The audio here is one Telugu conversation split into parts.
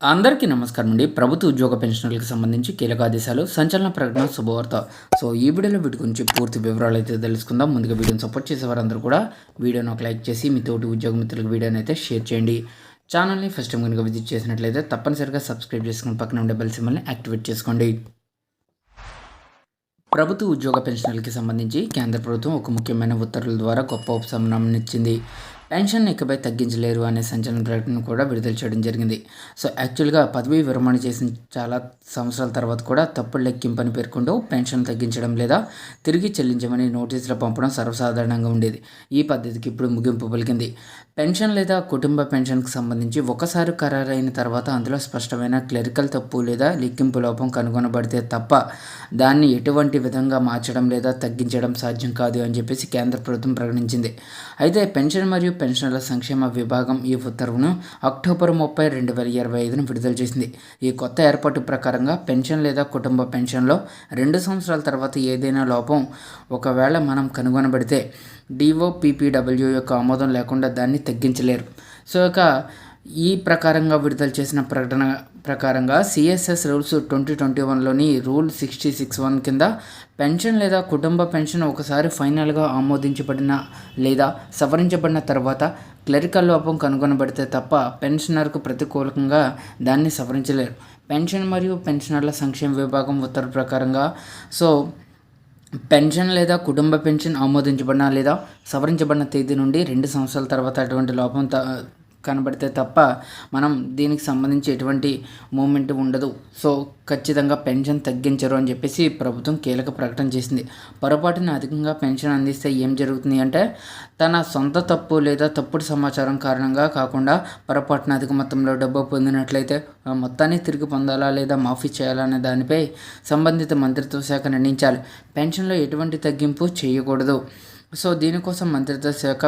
అందరికీ నమస్కారం అండి. ప్రభుత్వ ఉద్యోగ పెన్షన్లకు సంబంధించి కీలక ఆదేశాలు సంచలన ప్రకటన శుభవార్త. సో ఈ వీడియోలో వీటి గురించి పూర్తి వివరాలు అయితే తెలుసుకుందాం. ముందుగా వీడియోని సపోర్ట్ చేసే వారందరూ కూడా వీడియోని ఒక లైక్ చేసి మీ తోటి ఉద్యోగ మిత్రులకు వీడియోని అయితే షేర్ చేయండి. ఛానల్ని ఫస్ట్ టైం కనుక విజిట్ చేసినట్లయితే తప్పనిసరిగా సబ్స్క్రైబ్ చేసుకుని పక్కన ఉండే బెల్ సింబల్ని యాక్టివేట్ చేసుకోండి. ప్రభుత్వ ఉద్యోగ పెన్షన్లకి సంబంధించి కేంద్ర ప్రభుత్వం ఒక ముఖ్యమైన ఉత్తర్వుల ద్వారా గొప్ప ఉపశమనం ఇచ్చింది. పెన్షన్ ఇకపై తగ్గించలేరు అనే సంచలన ప్రకటన కూడా విడుదల చేయడం జరిగింది. సో యాక్చువల్గా పదవీ విరమణ చేసిన చాలా సంవత్సరాల తర్వాత కూడా తప్పుడు లెక్కింపని పేర్కొంటూ పెన్షన్ తగ్గించడం లేదా తిరిగి చెల్లించమని నోటీసులు పంపడం సర్వసాధారణంగా ఉండేది. ఈ పద్ధతికి ఇప్పుడు ముగింపు పలికింది. పెన్షన్ లేదా కుటుంబ పెన్షన్కి సంబంధించి ఒకసారి ఖరారైన తర్వాత అందులో స్పష్టమైన క్లరికల్ తప్పు లేదా లెక్కింపు లోపం కనుగొనబడితే తప్ప దాన్ని ఎటువంటి విధంగా మార్చడం లేదా తగ్గించడం సాధ్యం కాదు అని చెప్పేసి కేంద్ర ప్రభుత్వం ప్రకటించింది. అయితే పెన్షన్ మరియు పెన్షన్ల సంక్షేమ విభాగం ఈ ఉత్తర్వును అక్టోబర్ ముప్పై రెండు వేల ఇరవై ఐదును విడుదల చేసింది. ఈ కొత్త ఏర్పాటు ప్రకారంగా పెన్షన్ లేదా కుటుంబ పెన్షన్లో రెండు సంవత్సరాల తర్వాత ఏదైనా లోపం ఒకవేళ మనం కనుగొనబడితే డిఓపిపిడబ్ల్యూ యొక్క ఆమోదం లేకుండా దాన్ని తగ్గించలేరు. సో ఇక ఈ ప్రకారంగా విడుదల చేసిన ప్రకటన ప్రకారంగా సిఎస్ఎస్ రూల్స్ ట్వంటీ ట్వంటీ వన్లోని రూల్ సిక్స్టీ సిక్స్ వన్ కింద పెన్షన్ లేదా కుటుంబ పెన్షన్ ఒకసారి ఫైనల్గా ఆమోదించబడిన లేదా సవరించబడిన తర్వాత క్లరికల్ లోపం కనుగొనబడితే తప్ప పెన్షనర్కు ప్రతికూలంగా దాన్ని సవరించలేరు. పెన్షన్ మరియు పెన్షనర్ల సంక్షేమ విభాగం ఉత్తర్వు ప్రకారంగా సో పెన్షన్ లేదా కుటుంబ పెన్షన్ ఆమోదించబడిన లేదా సవరించబడిన తేదీ నుండి రెండు సంవత్సరాల తర్వాత అటువంటి లోపం కనబడితే తప్ప మనం దీనికి సంబంధించి ఎటువంటి మూమెంట్ ఉండదు. సో ఖచ్చితంగా పెన్షన్ తగ్గించరు అని చెప్పేసి ప్రభుత్వం కీలక ప్రకటన చేసింది. పొరపాటున అధికంగా పెన్షన్ అందిస్తే ఏం జరుగుతుంది అంటే తన సొంత తప్పు లేదా తప్పుడు సమాచారం కారణంగా కాకుండా పొరపాటున అధిక మొత్తంలో డబ్బు పొందినట్లయితే మొత్తాన్ని తిరిగి పొందాలా లేదా మాఫీ చేయాలా అనే దానిపై సంబంధిత మంత్రిత్వ శాఖ నిర్ణయించాలి. పెన్షన్లో ఎటువంటి తగ్గింపు చేయకూడదు. సో దీనికోసం మంత్రిత్వ శాఖ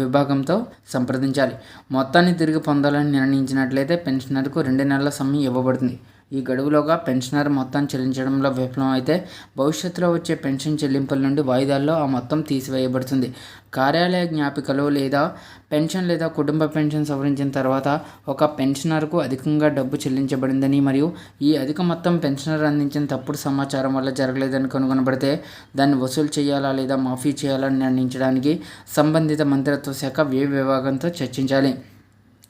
విభాగంతో సంప్రదించాలి. మొత్తాన్ని తిరిగి పొందాలని నిర్ణయించినట్లయితే పెన్షనర్కు రెండు నెలల సమయం ఇవ్వబడుతుంది. ఈ గడువులోగా పెన్షనర్ మొత్తాన్ని చెల్లించడంలో విఫలం అయితే భవిష్యత్తులో వచ్చే పెన్షన్ చెల్లింపుల నుండి వాయిదాల్లో ఆ మొత్తం తీసివేయబడుతుంది. కార్యాలయ జ్ఞాపికలు లేదా పెన్షన్ లేదా కుటుంబ పెన్షన్ సవరించిన తర్వాత ఒక పెన్షనర్కు అధికంగా డబ్బు చెల్లించబడిందని మరియు ఈ అధిక మొత్తం పెన్షనర్ అందించిన తప్పుడు సమాచారం వల్ల జరగలేదని కనుగొనబడితే దాన్ని వసూలు చేయాలా లేదా మాఫీ చేయాలని నిర్ణయించడానికి సంబంధిత మంత్రిత్వ శాఖ వ్యయ విభాగంతో చర్చించాలి.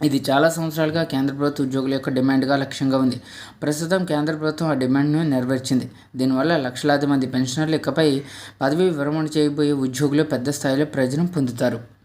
ఇది చాలా సంవత్సరాలుగా కేంద్ర ప్రభుత్వ ఉద్యోగుల యొక్క డిమాండ్గా లక్ష్యంగా ఉంది. ప్రస్తుతం కేంద్ర ప్రభుత్వం ఆ డిమాండ్ను నెరవేర్చింది. దీనివల్ల లక్షలాది మంది పెన్షనర్లు ఇకపై పదవీ విరమణ చేయబోయే ఉద్యోగులు పెద్ద స్థాయిలో ప్రయోజనం పొందుతారు.